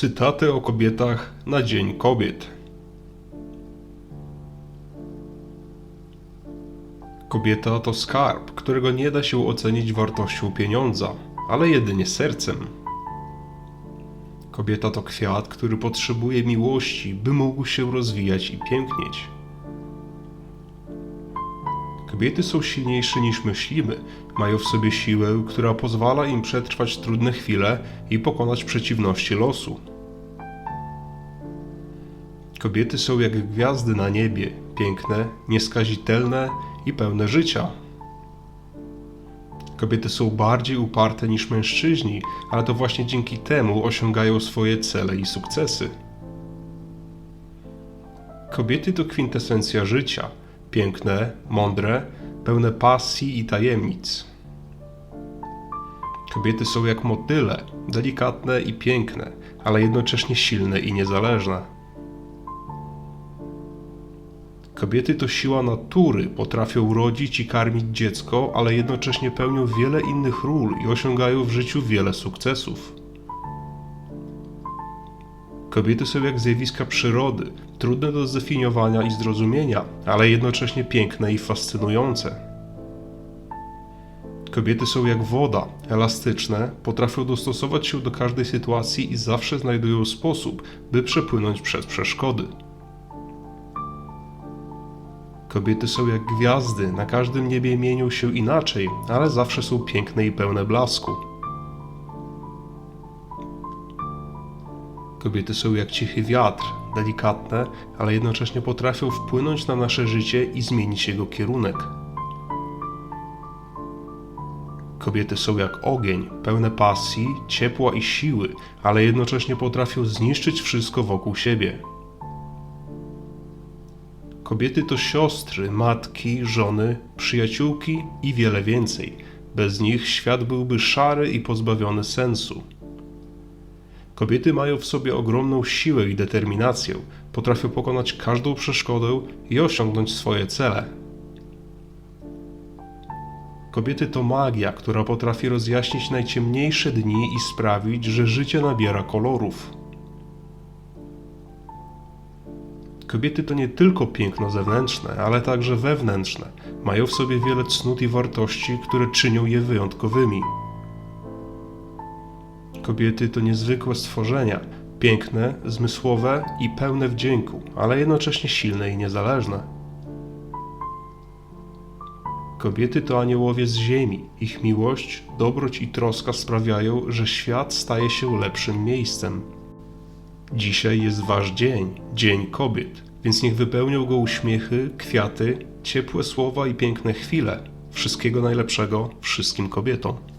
Cytaty o kobietach na Dzień Kobiet. Kobieta to skarb, którego nie da się ocenić wartością pieniądza, ale jedynie sercem. Kobieta to kwiat, który potrzebuje miłości, by mógł się rozwijać i pięknieć. Kobiety są silniejsze niż myślimy, mają w sobie siłę, która pozwala im przetrwać trudne chwile i pokonać przeciwności losu. Kobiety są jak gwiazdy na niebie, piękne, nieskazitelne i pełne życia. Kobiety są bardziej uparte niż mężczyźni, ale to właśnie dzięki temu osiągają swoje cele i sukcesy. Kobiety to kwintesencja życia, piękne, mądre, pełne pasji i tajemnic. Kobiety są jak motyle, delikatne i piękne, ale jednocześnie silne i niezależne. Kobiety to siła natury, potrafią rodzić i karmić dziecko, ale jednocześnie pełnią wiele innych ról i osiągają w życiu wiele sukcesów. Kobiety są jak zjawiska przyrody, trudne do zdefiniowania i zrozumienia, ale jednocześnie piękne i fascynujące. Kobiety są jak woda, elastyczne, potrafią dostosować się do każdej sytuacji i zawsze znajdują sposób, by przepłynąć przez przeszkody. Kobiety są jak gwiazdy, na każdym niebie mienią się inaczej, ale zawsze są piękne i pełne blasku. Kobiety są jak cichy wiatr, delikatne, ale jednocześnie potrafią wpłynąć na nasze życie i zmienić jego kierunek. Kobiety są jak ogień, pełne pasji, ciepła i siły, ale jednocześnie potrafią zniszczyć wszystko wokół siebie. Kobiety to siostry, matki, żony, przyjaciółki i wiele więcej. Bez nich świat byłby szary i pozbawiony sensu. Kobiety mają w sobie ogromną siłę i determinację, potrafią pokonać każdą przeszkodę i osiągnąć swoje cele. Kobiety to magia, która potrafi rozjaśnić najciemniejsze dni i sprawić, że życie nabiera kolorów. Kobiety to nie tylko piękno zewnętrzne, ale także wewnętrzne. Mają w sobie wiele cnót i wartości, które czynią je wyjątkowymi. Kobiety to niezwykłe stworzenia, piękne, zmysłowe i pełne wdzięku, ale jednocześnie silne i niezależne. Kobiety to aniołowie z ziemi. Ich miłość, dobroć i troska sprawiają, że świat staje się lepszym miejscem. Dzisiaj jest wasz dzień, Dzień Kobiet, więc niech wypełnią go uśmiechy, kwiaty, ciepłe słowa i piękne chwile. Wszystkiego najlepszego wszystkim kobietom.